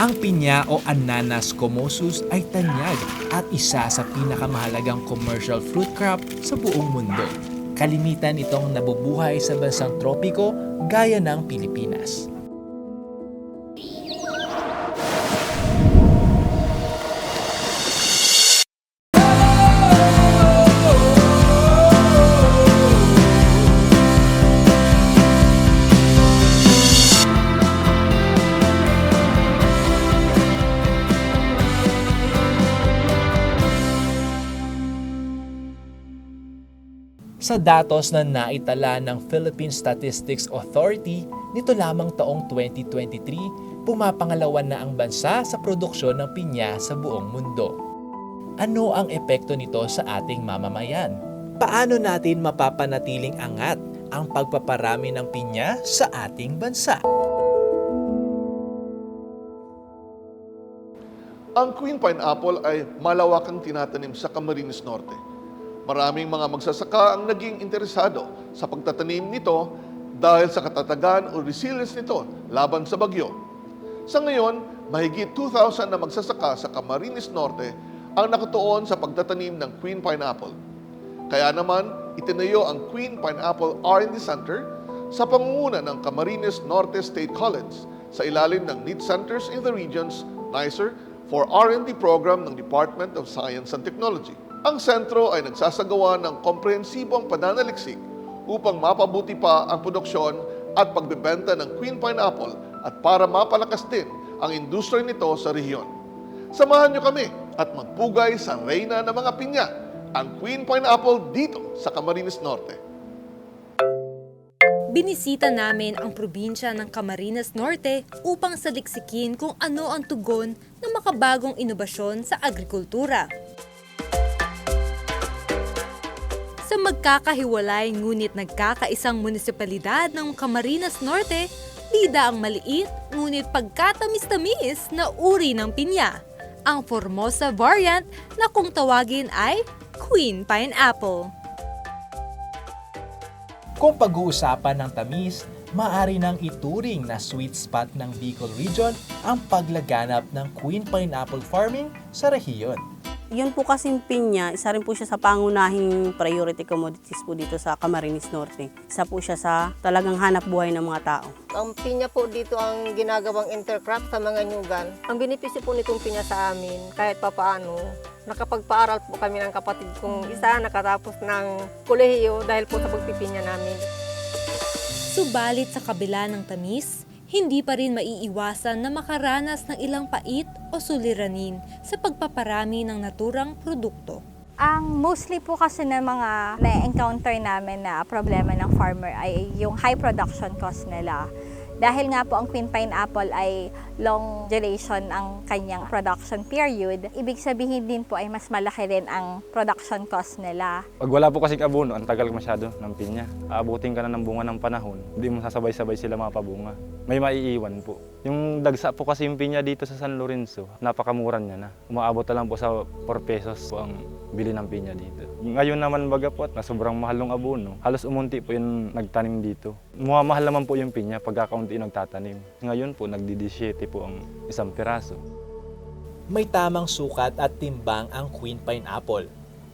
Ang pinya o Ananas comosus ay tanyag at isa sa pinakamahalagang commercial fruit crop sa buong mundo. Kalimitan itong nabubuhay sa bansang tropiko gaya ng Pilipinas. Sa datos na naitala ng Philippine Statistics Authority, nito lamang taong 2023, pumapangalawan na ang bansa sa produksyon ng pinya sa buong mundo. Ano ang epekto nito sa ating mamamayan? Paano natin mapapanatiling angat ang pagpaparami ng pinya sa ating bansa? Ang Queen Pineapple ay malawakang tinatanim sa Camarines Norte. Maraming mga magsasaka ang naging interesado sa pagtatanim nito dahil sa katatagan o resilience nito laban sa bagyo. Sa ngayon, mahigit 2,000 na magsasaka sa Camarines Norte ang nakatuon sa pagtatanim ng Queen Pineapple. Kaya naman, itinayo ang Queen Pineapple R&D Center sa pangunguna ng Camarines Norte State College sa ilalim ng NEET Centers in the Regions, NICER, for R&D program ng Department of Science and Technology. Ang sentro ay nagsasagawa ng komprehensibong pananaliksik upang mapabuti pa ang produksyon at pagbebenta ng Queen Pineapple at para mapalakas din ang industriya nito sa rehiyon. Samahan niyo kami at magpugay sa reyna ng mga pinya, ang Queen Pineapple dito sa Camarines Norte. Binisita namin ang probinsya ng Camarines Norte upang saliksikin kung ano ang tugon ng makabagong inobasyon sa agrikultura. Magkakahiwalay ngunit nagkakaisang munisipalidad ng Camarines Norte, bida ang maliit ngunit pagkatamis-tamis na uri ng pinya, ang Formosa variant na kung tawagin ay Queen Pineapple. Kung pag-uusapan ng tamis, maaari nang ituring na sweet spot ng Bicol Region ang paglaganap ng Queen Pineapple farming sa rehiyon. Yun po kasing pinya, isa rin po siya sa pangunahing priority commodities po dito sa Camarines Norte. Isa po siya sa talagang hanap buhay ng mga tao. Ang pinya po dito ang ginagawang intercrop sa mga nyugan. Ang benepisyo po nitong pinya sa amin, kahit papaano, nakapagpaaral po kami ng kapatid kong isa, nakatapos ng kolehiyo dahil po sa pagpipinya namin. Subalit sa kabila ng tamis, hindi pa rin maiiwasan na makaranas ng ilang pait o suliranin sa pagpaparami ng naturang produkto. Ang mostly po kasi ng mga na-encounter namin na problema ng farmer ay yung high production cost nila. Dahil nga po ang Queen Pineapple ay long duration ang kanyang production period, ibig sabihin din po ay mas malaki rin ang production cost nila. Pag wala po kasing abono, ang tagal masyado ng pinya. Aabutin ka na ng bunga ng panahon, hindi mo sasabay-sabay sila mapabunga. May maiiwan po. Yung dagsa po kasi yung pinya dito sa San Lorenzo, napakamura niya na. Umaabot na lang po sa 4 pesos po ang bili ng pinya dito. Ngayon naman baga po, na sobrang mahal ng abono, halos umunti po yung nagtanim dito. Muhamahal naman po yung pinya pag kakaunti yung nagtatanim. Ngayon po, nagdidisyete po ang isang piraso. May tamang sukat at timbang ang Queen Pineapple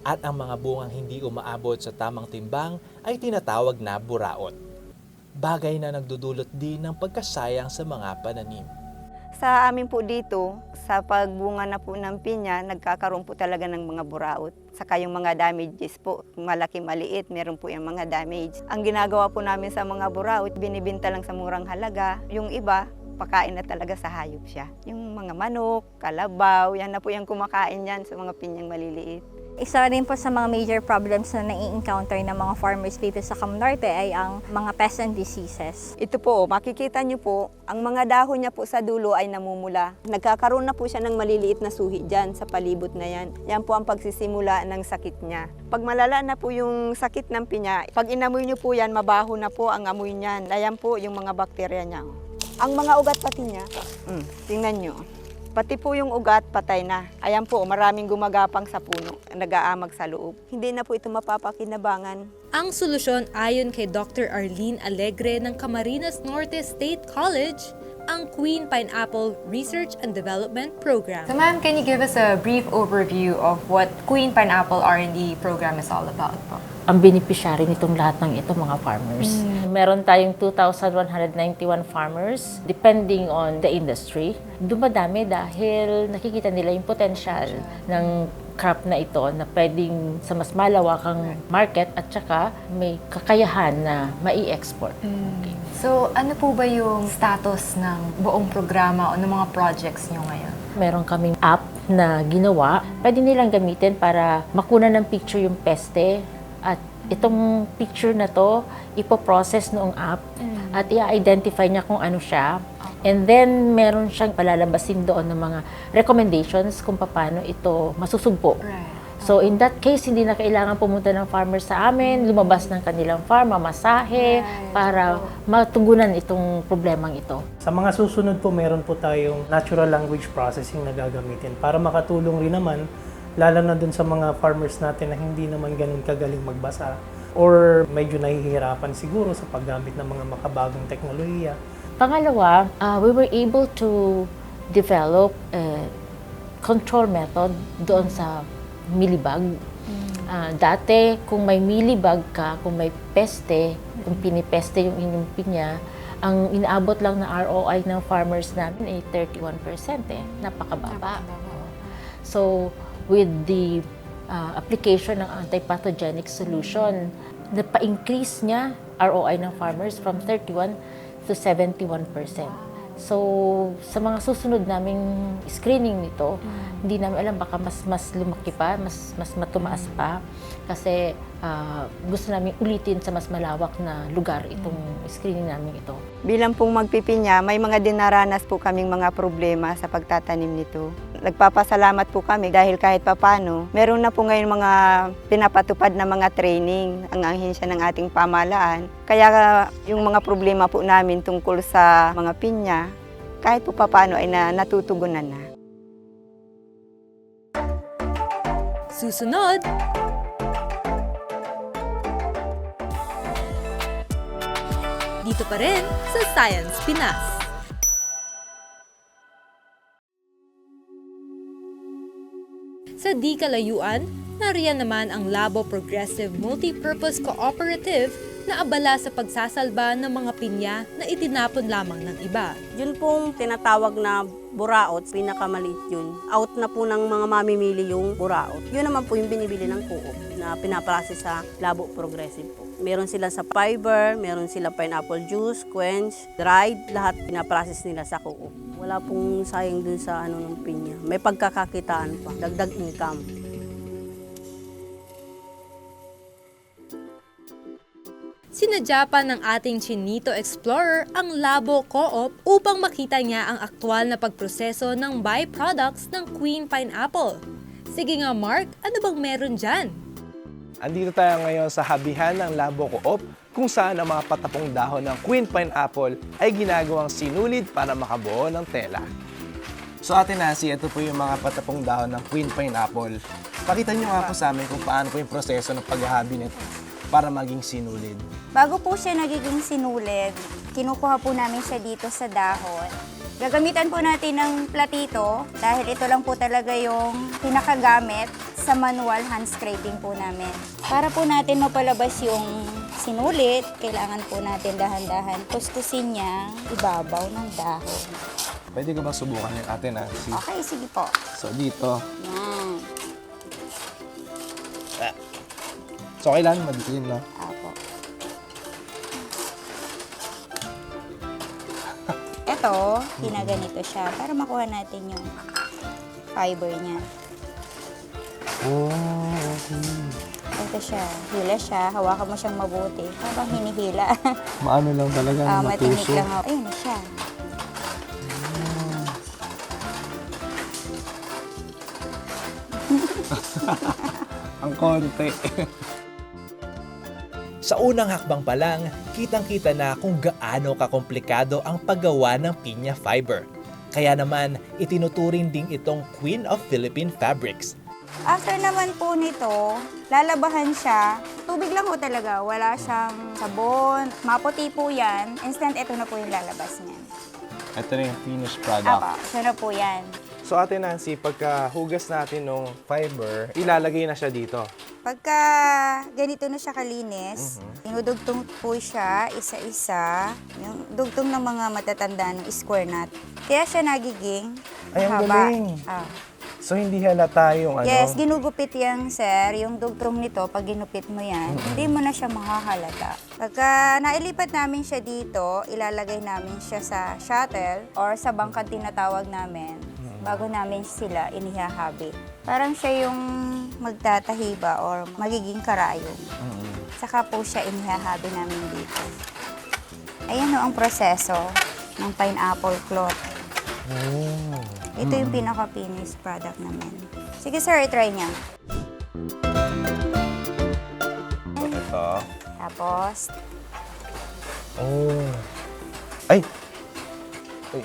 at ang mga bungang hindi umaabot sa tamang timbang ay tinatawag na buraot. Bagay na nagdudulot din ng pagkasayang sa mga pananim. Sa amin po dito, sa pagbunga na po ng pinya, nagkakaroon po talaga ng mga buraot. Saka yung mga damages po, malaki maliit, meron po yung mga damage. Ang ginagawa po namin sa mga buraot, binibinta lang sa murang halaga. Yung iba, pakain na talaga sa hayop siya. Yung mga manok, kalabaw, yan na po yung kumakain yan sa mga pinyang maliliit. Isa rin po sa mga major problems na nai-encounter ng mga farmers dito sa Cam Norte ay ang mga pests and diseases. Ito po, makikita niyo po, ang mga dahon niya po sa dulo ay namumula. Nagkakaroon na po siya ng maliliit na suhi dyan sa palibot na yan. Yan po ang pagsisimula ng sakit niya. Pag malala na po yung sakit ng pinya, pag inamoy niyo po yan, mabaho na po ang amoy niyan. Ayan po yung mga bakterya niya. Ang mga ugat pati niya, mm, tingnan niyo. Pati po yung ugat, patay na. Ayan po, maraming gumagapang sa puno, nag-aamag sa loob. Hindi na po ito mapapakinabangan. Ang solusyon ayon kay Dr. Arlene Alegre ng Camarines Norte State College, ang Queen Pineapple Research and Development Program. So ma'am, can you give us a brief overview of what Queen Pineapple R&D program is all about po? ang beneficiary nitong lahat ng ito mga farmers. Meron tayong 2,191 farmers depending on the industry. Dumadami dahil nakikita nila yung potential ng crop na ito na pwedeng sa mas malawakang market at saka may kakayahan na mai-export. Okay. So ano po ba yung status ng buong programa o ng mga projects nyo ngayon? Meron kaming app na ginawa. Pwede nilang gamitin para makuna ng picture yung peste at itong picture na to, ipoprocess noong app at i-identify niya kung ano siya. And then, meron siyang palalabasin doon ng mga recommendations kung paano ito masusugpo. Right. So, in that case, hindi na kailangan pumunta ng farmer sa amin, lumabas ng kanilang farm, mamasahe, para matugunan itong problemang ito. Sa mga susunod po, meron po tayong natural language processing na gagamitin para makatulong rin naman, lalo na dun sa mga farmers natin na hindi naman ganun kagaling magbasa or medyo nahihirapan siguro sa paggamit ng mga makabagong teknolohiya. Pangalawa, uh, we were able to develop a control method doon sa milibag. Ah, dati, kung may milibag ka, kung may peste, kung pinipeste yung inyong pinya, ang inaabot lang na ROI ng farmers namin ay 31% eh. Napakababa. So, with the uh, application ng antipathogenic solution, napa-increase niya ROI ng farmers from 31 to 71%. So, sa mga susunod naming screening nito, hindi namin alam baka mas mas lumaki pa, mas mas matumaas pa kasi ah, gusto namin ulitin sa mas malawak na lugar itong screening namin ito. Bilang pong magpipinya, may mga dinaranas po kaming mga problema sa pagtatanim nito. Nagpapasalamat po kami dahil kahit papano, meron na po ngayon mga pinapatupad na mga training ang ahensya ng ating pamahalaan. Kaya yung mga problema po namin tungkol sa mga pinya, kahit po papano ay na, natutugunan na. Susunod, dito pa rin sa Science Pinas. Sa di kalayuan, nariyan naman ang Labo Progressive Multipurpose Cooperative na abala sa pagsasalba ng mga pinya na itinapon lamang ng iba. Yun pong tinatawag na buraot, pinakamaliit yun. Out na po ng mga mamimili yung buraot. Yun naman po yung binibili ng co-op na pinaprocess sa Labo Progressive po. Meron sila sa fiber, meron sila pineapple juice, quench, dried, lahat pinaprocess nila sa co-op. Wala pong sayang dun sa ano ng pinya. May pagkakakitaan pa, dagdag income. Sinadya pa ng ating Chinito Explorer ang Labo Co-op upang makita niya ang aktwal na pagproseso ng byproducts ng Queen Pineapple. Sige nga Mark, ano bang meron dyan? Andito tayo ngayon sa habihan ng Labo Co-op kung saan ang mga patapong dahon ng Queen Pineapple ay ginagawang sinulid para makabuo ng tela. So Ate Nasi, ito po yung mga patapong dahon ng Queen Pineapple. Pakita niyo nga po sa amin kung paano po yung proseso ng paghahabi nito para maging sinulid. Bago po siya nagiging sinulid, kinukuha po namin siya dito sa dahon. Gagamitan po natin ng platito dahil ito lang po talaga yung pinakagamit sa manual hand scraping po namin. Para po natin mapalabas yung sinulit, kailangan po natin dahan-dahan kuskusin niya ibabaw ng dahon. Pwede ko ba subukan yung Ate Nasi? Okay, sige po. So dito, Yan. so kailan madilim, no? Apo. Ito, ginaganito siya para makuha natin yung fiber niya. Oh, Ito siya, hila siya, hawakan mo siyang mabuti. Habang hinihila. Maano lang talaga, Ah, matinik matuso. lang ako. Ayun na siya. Ang konti. Sa unang hakbang pa lang, kitang-kita na kung gaano kakomplikado ang paggawa ng pinya fiber. Kaya naman, itinuturing ding itong Queen of Philippine Fabrics. After naman po nito, lalabahan siya. Tubig lang po talaga. Wala siyang sabon. Maputi po yan. Instant, ito na po yung lalabas niyan. Ito na yung finished product. Apo, sarap po yan. So Ate Nancy, pagka hugas natin ng fiber, ilalagay na siya dito. Pagka ganito na siya kalinis, dinudugtong po siya isa-isa. Yung dugtong ng mga matatanda ng square nut. Kaya siya nagiging Ay, ang mahaba. galing. Ah. So hindi halata yung ano. Yes, ginugupit yan, sir. Yung dugtong nito, pag ginupit mo yan, hindi mo na siya makahalata. Pagka nailipat namin siya dito, ilalagay namin siya sa shuttle or sa bangkang tinatawag namin bago namin sila inihahabi. Parang siya yung magtatahi ba or magiging karayom. Saka po siya inihahabi namin dito. Ayan o ang proseso ng pineapple cloth. Ito yung pinaka-finished product namin. Sige sir, i-try niya. Ito. Tapos, Oh. Ay! Ay.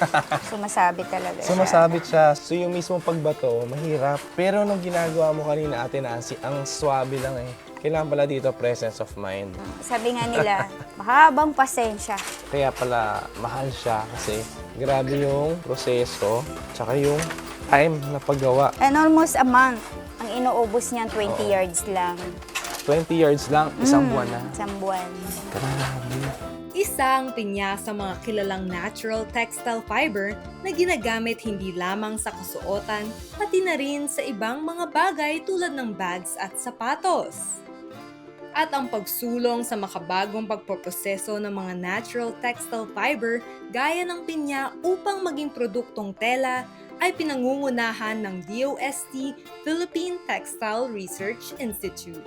sumasabit talaga siya. Sumasabit siya. So yung mismo pagbato, mahirap. Pero nung ginagawa mo kanina, Ate Nancy, ang swabe lang eh. Kailangan pala dito presence of mind. Sabi nga nila, mahabang pasensya. Kaya pala mahal siya kasi grabe yung proseso, tsaka yung time na paggawa. And almost a month. Ang inuubos niyan, 20 yards lang. 20 yards lang, isang Mm, buwan na. Isang buwan. Grabe. Isa ang pinya sa mga kilalang natural textile fiber na ginagamit hindi lamang sa kasuotan, pati na rin sa ibang mga bagay tulad ng bags at sapatos. At ang pagsulong sa makabagong pagpoproseso ng mga natural textile fiber gaya ng pinya upang maging produktong tela ay pinangungunahan ng DOST Philippine Textile Research Institute.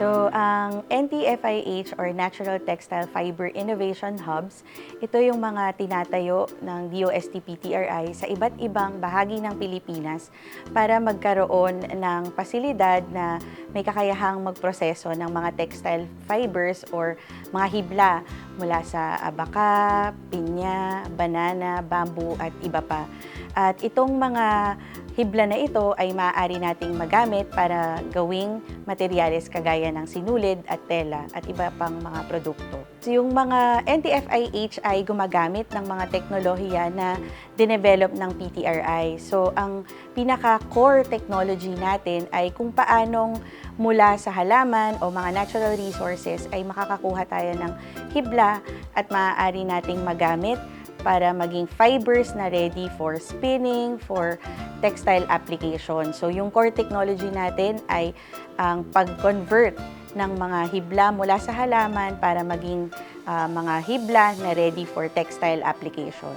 So, ang NTFIH or Natural Textile Fiber Innovation Hubs, ito yung mga tinatayo ng DOST-PTRI sa iba't ibang bahagi ng Pilipinas para magkaroon ng pasilidad na may kakayahang magproseso ng mga textile fibers or mga hibla mula sa abaka, pinya, banana, bamboo at iba pa. At itong mga hibla na ito ay maaari nating magamit para gawing materyales kagaya ng sinulid at tela at iba pang mga produkto. So yung mga NTFIH ay gumagamit ng mga teknolohiya na dinevelop ng PTRI. So ang pinaka-core technology natin ay kung paanong mula sa halaman o mga natural resources ay makakakuha tayo ng hibla at maaari nating magamit para maging fibers na ready for spinning, for textile application. So yung core technology natin ay ang pag-convert ng mga hibla mula sa halaman para maging ah, mga hibla na ready for textile application.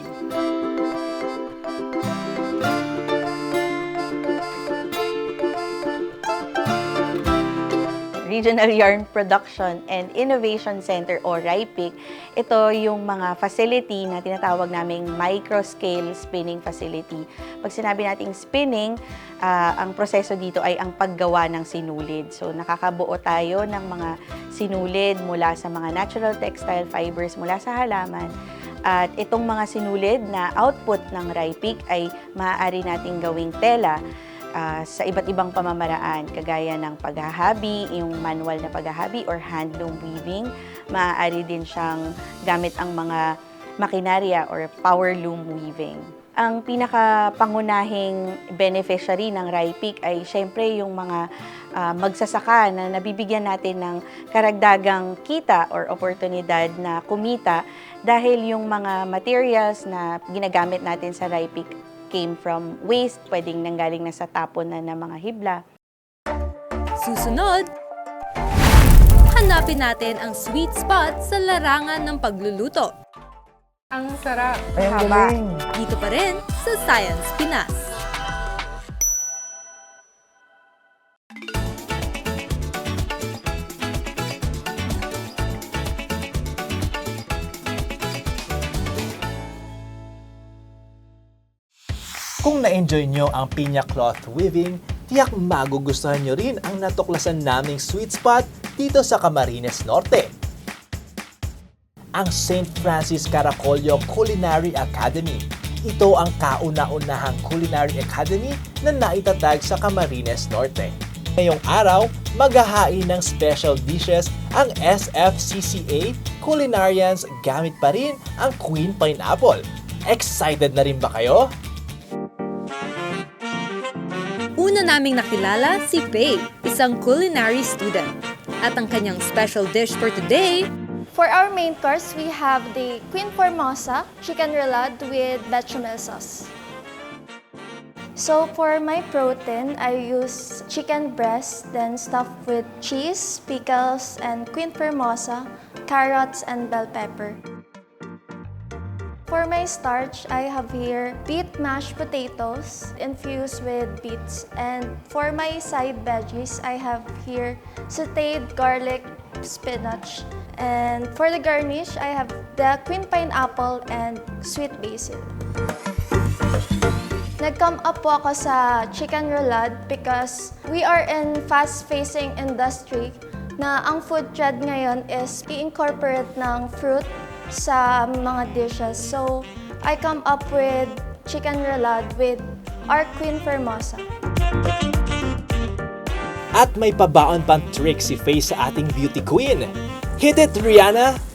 Regional Yarn Production and Innovation Center o RIPIC. Ito yung mga facility na tinatawag naming micro-scale spinning facility. Pag sinabi nating spinning, ah, ang proseso dito ay ang paggawa ng sinulid. So nakakabuo tayo ng mga sinulid mula sa mga natural textile fibers mula sa halaman. At itong mga sinulid na output ng RIPIC ay maaari nating gawing tela ah, sa iba't ibang pamamaraan, kagaya ng paghahabi, yung manual na paghahabi or handloom weaving. Maaari din siyang gamit ang mga makinarya or power loom weaving. Ang pinakapangunahing beneficiary ng RIPIC ay syempre yung mga ah, magsasaka na nabibigyan natin ng karagdagang kita or oportunidad na kumita dahil yung mga materials na ginagamit natin sa RIPIC came from waste, pwedeng nanggaling na sa tapon na ng mga hibla. Susunod, hanapin natin ang sweet spot sa larangan ng pagluluto. Ang sarap. Ay, ang Haba. galing. Dito pa rin sa Science Pinas. Kung na-enjoy nyo ang pinya cloth weaving, tiyak magugustuhan nyo rin ang natuklasan naming sweet spot dito sa Camarines Norte. Ang St. Francis Caracollo Culinary Academy. Ito ang kauna-unahang culinary academy na naitatag sa Camarines Norte. Ngayong araw, maghahain ng special dishes ang SFCCA Culinarians gamit pa rin ang Queen Pineapple. Excited na rin ba kayo? Naming nakilala si Faye, isang culinary student. At ang kanyang special dish for today, For our main course, we have the Queen Formosa chicken roulade with bechamel sauce. So for my protein, I use chicken breast, then stuffed with cheese, pickles, and Queen Formosa, carrots, and bell pepper. For my starch, I have here beet mashed potatoes infused with beets. And for my side veggies, I have here sauteed garlic, spinach. And for the garnish, I have the queen pineapple and sweet basil. Nag-come up po ako sa chicken roulade because we are in fast-facing industry na ang food trend ngayon is i-incorporate ng fruit sa mga dishes. So, I come up with chicken roulade with our Queen Formosa. At may pabaon pang trick si Faye sa ating beauty queen. Hit it, Rihanna!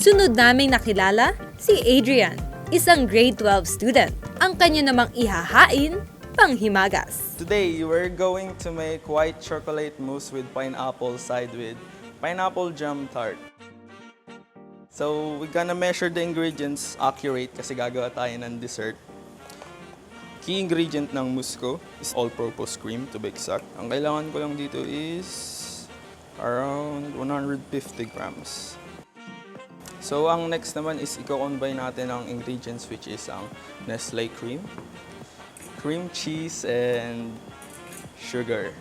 sunod naming nakilala si Adrian, isang grade 12 student. Ang kanya namang ihahain, panghimagas. Today, we're going to make white chocolate mousse with pineapple side with pineapple jam tart. So, we're gonna measure the ingredients accurate kasi gagawa tayo ng dessert. Key ingredient ng mousse ko is all-purpose cream to be exact. Ang kailangan ko lang dito is around 150 grams. So, ang next naman is i-combine natin ang ingredients which is ang Nestle cream, cream cheese, and sugar.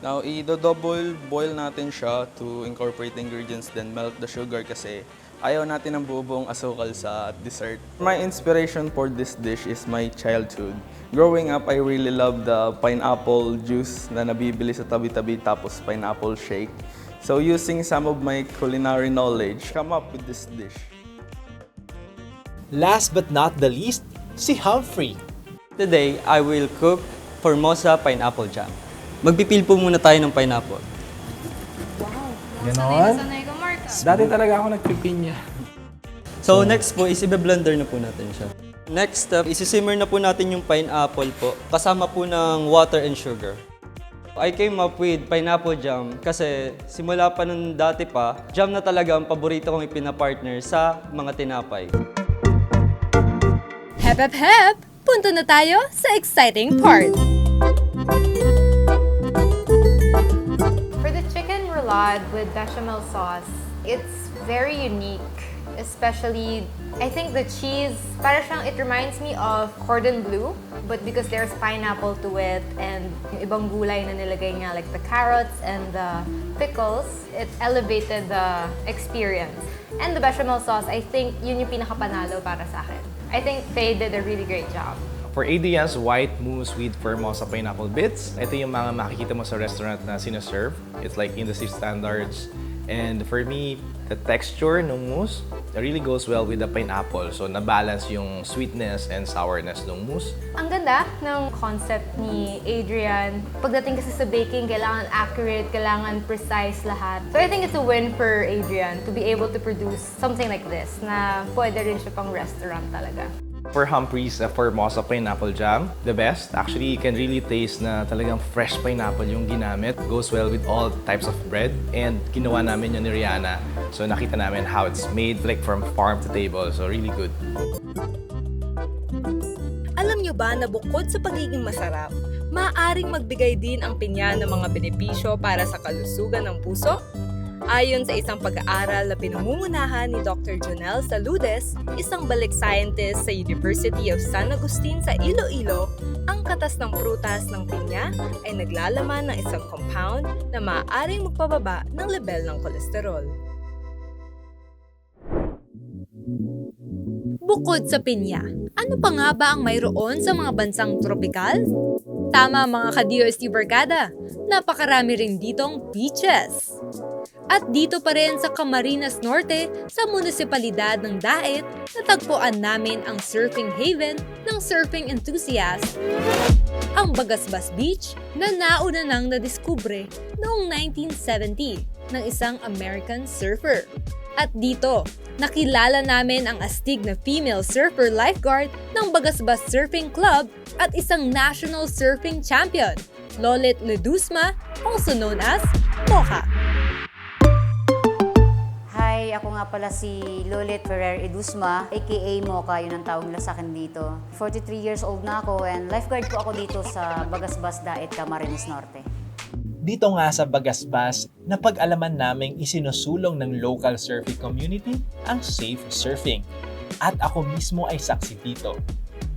Now, i-double boil natin siya to incorporate ingredients then melt the sugar kasi ayaw natin ng buong asukal sa dessert. My inspiration for this dish is my childhood. Growing up, I really love the pineapple juice na nabibili sa tabi-tabi tapos pineapple shake. So using some of my culinary knowledge, come up with this dish. Last but not the least, si Humphrey. Today, I will cook Formosa pineapple jam. Magpipil po muna tayo ng pineapple. Ganon? Dati talaga ako nagpipinya. So, next po is i-blender na po natin siya. Next step, isi-simmer na po natin yung pineapple po, kasama po ng water and sugar. I came up with pineapple jam kasi simula pa nung dati pa, jam na talaga ang paborito kong ipinapartner sa mga tinapay. Hep hep hep! Punta na tayo sa exciting part! For the chicken roulade with bechamel sauce, it's very unique. Especially, I think the cheese, para siyang, it reminds me of cordon bleu, but because there's pineapple to it and ibang gulay na nilagay niya, like the carrots and the pickles, it elevated the experience. And the bechamel sauce, I think yun yung pinakapanalo para sa akin. I think Faye did a really great job. For Adrian's white mousse with Formosa pineapple bits, ito yung mga makikita mo sa restaurant na sinaserve. It's like industry standards. And for me, the texture ng mousse really goes well with the pineapple. So, nabalance yung sweetness and sourness ng mousse. Ang ganda ng concept ni Adrian. Pagdating kasi sa baking, kailangan accurate, kailangan precise lahat. So I think it's a win for Adrian to be able to produce something like this na pwede rin siya pang restaurant talaga. For Humphreys, the Formosa pineapple jam, the best. Actually, you can really taste na talagang fresh pineapple yung ginamit. Goes well with all types of bread. And ginawa namin yun ni Rihanna. So nakita namin how it's made like from farm to table. So really good. Alam nyo ba na bukod sa pagiging masarap, maaaring magbigay din ang pinya ng mga benepisyo para sa kalusugan ng puso? Ayon sa isang pag-aaral na pinamumunahan ni Dr. Jonel Saludes, isang balik scientist sa University of San Agustin sa Iloilo, ang katas ng prutas ng pinya ay naglalaman ng isang compound na maaaring magpababa ng level ng kolesterol. Bukod sa pinya, ano pa nga ba ang mayroon sa mga bansang tropikal? Tama mga ka-DOST Barkada, napakarami rin ditong beaches. At dito pa rin sa Camarines Norte, sa munisipalidad ng Daet, natagpuan namin ang surfing haven ng surfing enthusiast, ang Bagasbas Beach na nauna nang nadiskubre noong 1970 ng isang American surfer. At dito, nakilala namin ang astig na female surfer lifeguard ng Bagasbas Surfing Club at isang national surfing champion, Lolit Ledusma, also known as Mocha. Hi, ako nga pala si Lolit Ferrer Edusma, aka Mocha, yun ang tawag nila sa akin dito. 43 years old na ako and lifeguard ko ako dito sa Bagasbas Daet, Camarines Norte. Dito nga sa Bagasbas, napag-alaman naming isinusulong ng local surfing community ang safe surfing. At ako mismo ay saksi dito.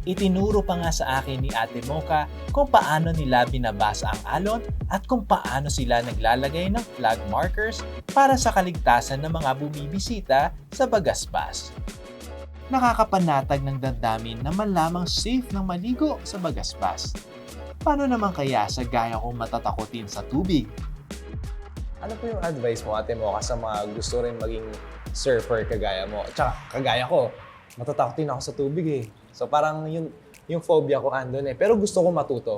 Itinuro pa nga sa akin ni Ate Mocha kung paano nila binabasa ang alon at kung paano sila naglalagay ng flag markers para sa kaligtasan ng mga bumibisita sa Bagasbas. Nakakapanatag ng damdamin na malamang safe ng maligo sa Bagasbas. Paano naman kaya sa gaya kong matatakotin sa tubig? Ano po yung advice mo, ate mo, sa mga gusto rin maging surfer kagaya mo? Tsaka, kagaya ko, matatakot din ako sa tubig eh. So parang yung, yung phobia ko andun eh. Pero gusto ko matuto.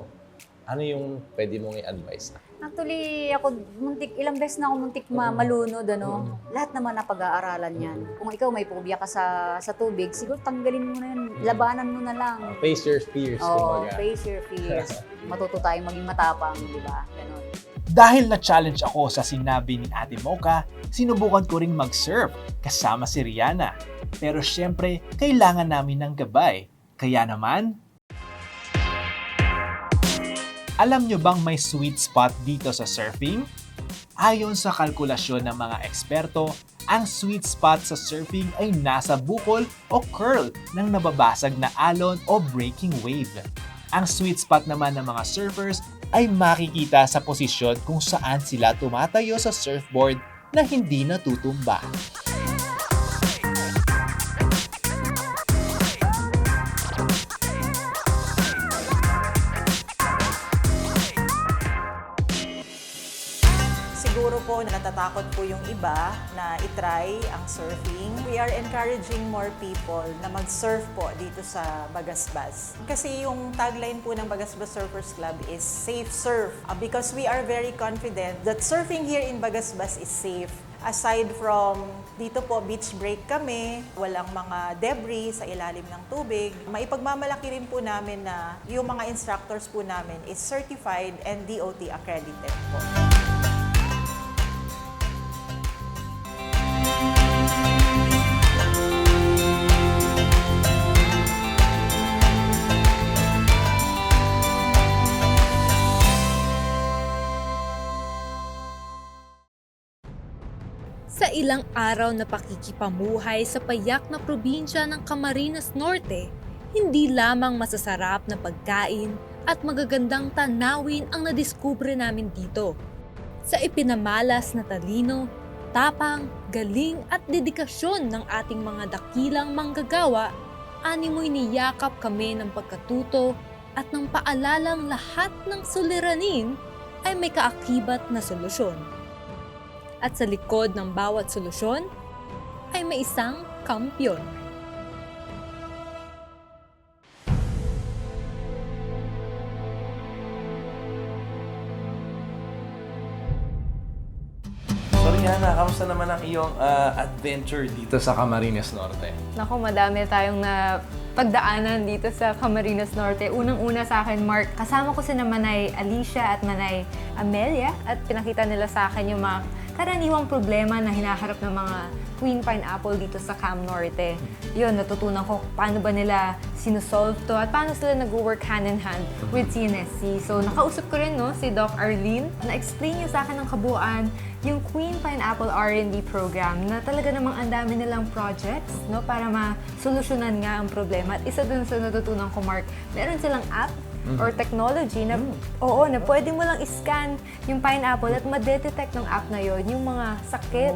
Ano yung pwede mong i-advise? Actually, ako muntik, ilang beses na ako muntik ma- malunod, ano. Lahat naman na pag-aaralan yan. Kung ikaw may phobia ka sa, sa tubig, siguro tanggalin mo na yun. Labanan mo na lang. Face your fears, Oo, kumbaga. face your fears. Matuto tayong maging matapang, di ba? Ganon. Dahil na-challenge ako sa sinabi ni Ate Mocha, sinubukan ko ring mag-surf kasama si Rihanna. Pero syempre, kailangan namin ng gabay. Kaya naman, alam nyo bang may sweet spot dito sa surfing? Ayon sa kalkulasyon ng mga eksperto, ang sweet spot sa surfing ay nasa bukol o curl ng nababasag na alon o breaking wave. Ang sweet spot naman ng mga surfers ay makikita sa posisyon kung saan sila tumatayo sa surfboard na hindi natutumba. Po natatakot po yung iba na itry ang surfing. We are encouraging more people na mag-surf po dito sa Bagasbas. Kasi yung tagline po ng Bagasbas Surfers Club is Safe Surf Uh, because we are very confident that surfing here in Bagasbas is safe. Aside from dito po, beach break kami, walang mga debris sa ilalim ng tubig. Maipagmamalaki rin po namin na yung mga instructors po namin is certified and DOT accredited po. Sa ilang araw na pakikipamuhay sa payak na probinsya ng Camarines Norte, hindi lamang masasarap na pagkain at magagandang tanawin ang nadiskubre namin dito. Sa ipinamalas na talino, tapang, galing at dedikasyon ng ating mga dakilang manggagawa, animoy niyakap kami ng pagkatuto at ng paalalang lahat ng suliranin ay may kaakibat na solusyon. At sa likod ng bawat solusyon ay may isang kampyon. Rihanna, kamusta naman ang iyong ah, adventure dito sa Camarines Norte? Naku, madami tayong na pagdaanan dito sa Camarines Norte. Unang-una sa akin, Mark, kasama ko si na Manay Alicia at Manay Amelia at pinakita nila sa akin yung mga karaniwang problema na hinaharap ng mga Queen Pineapple dito sa Cam Norte. Yun, natutunan ko paano ba nila sinusolve to at paano sila nag-work hand in hand with CNSC. So, nakausap ko rin no, si Doc Arlene. Na-explain niya sa akin ng kabuuan yung Queen Pineapple R&D program na talaga namang ang dami nilang projects no, para ma-solusyonan nga ang problema. At isa dun sa natutunan ko, Mark, meron silang app or technology na, oo, na pwede mo lang i-scan yung pineapple at ma-detect ng app na yon yung mga sakit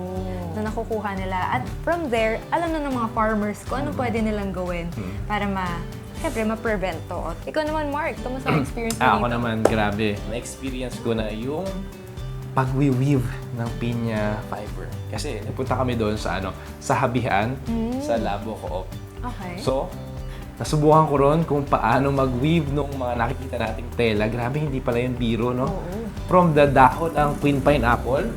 na nakukuha nila. At from there, alam na ng mga farmers kung anong pwede nilang gawin para ma syempre ma-prevent to. Ikaw naman, Mark, kamusta ang experience mo Ah, ako dito? naman, grabe. Na-experience ko na yung pag-weave ng pinya fiber. Kasi napunta kami doon sa ano, sa Habihan, Mm. sa Labo Co-op. Okay. So, nasubukan ko ron kung paano mag-weave nung mga nakikita nating tela. Grabe, hindi pala yung biro, no? From the dahon ng queen pineapple,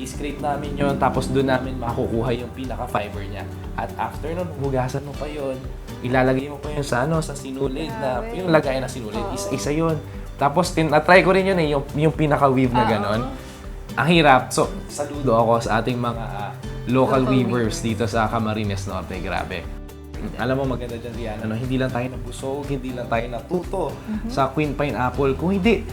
i-scrape namin yon tapos doon namin makukuha yung pinaka-fiber niya. At after nun, hugasan mo pa yon ilalagay mo pa yun sa ano, sa sinulid na, yung lagay na sinulid, isa-isa yun. Tapos, tin- na-try ko rin yun eh, yung, yung pinaka-weave na ganon. Ang hirap. So, saludo ako sa ating mga ah, local, weavers dito sa Camarines Norte. Grabe. Alam mo, maganda dyan, Rihanna, no? hindi lang tayo nabusog, hindi lang tayo natuto sa Queen Pineapple. Kung hindi,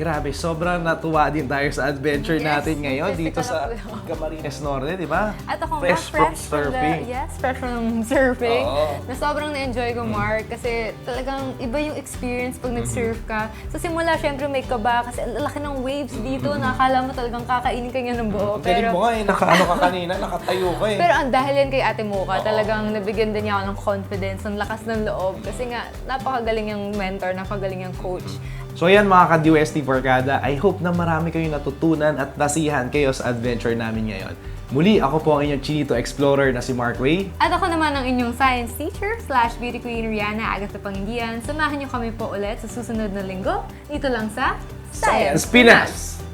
grabe, sobrang natuwa din tayo sa adventure Yes, natin ngayon dito sa Camarines Norte, di ba? At ako fresh, nga, from fresh surfing. the, yes, fresh from surfing. Oo. Na sobrang na-enjoy ko, Mark. Kasi talagang iba yung experience pag nag-surf ka. Sa simula, syempre may kaba kasi ang lalaki ng waves dito. Nakakala mo talagang kakainin ka niya ng buo. Ang galing mo nga eh, nakaano ka kanina, nakatayo ka eh. Pero ang dahil yan kay Ate Mocha, talagang nabigyan din niya ako ng confidence, ng lakas ng loob. Kasi nga, napakagaling yung mentor, napakagaling yung coach. So yan mga ka-DUST Barkada, I hope na marami kayong natutunan at nasihan kayo sa adventure namin ngayon. Muli, ako po ang inyong Chinito Explorer na si Mark Way. At ako naman ang inyong science teacher slash beauty queen Rihanna Agatha Pangindian. Samahan niyo kami po ulit sa susunod na linggo dito lang sa Science Pinas!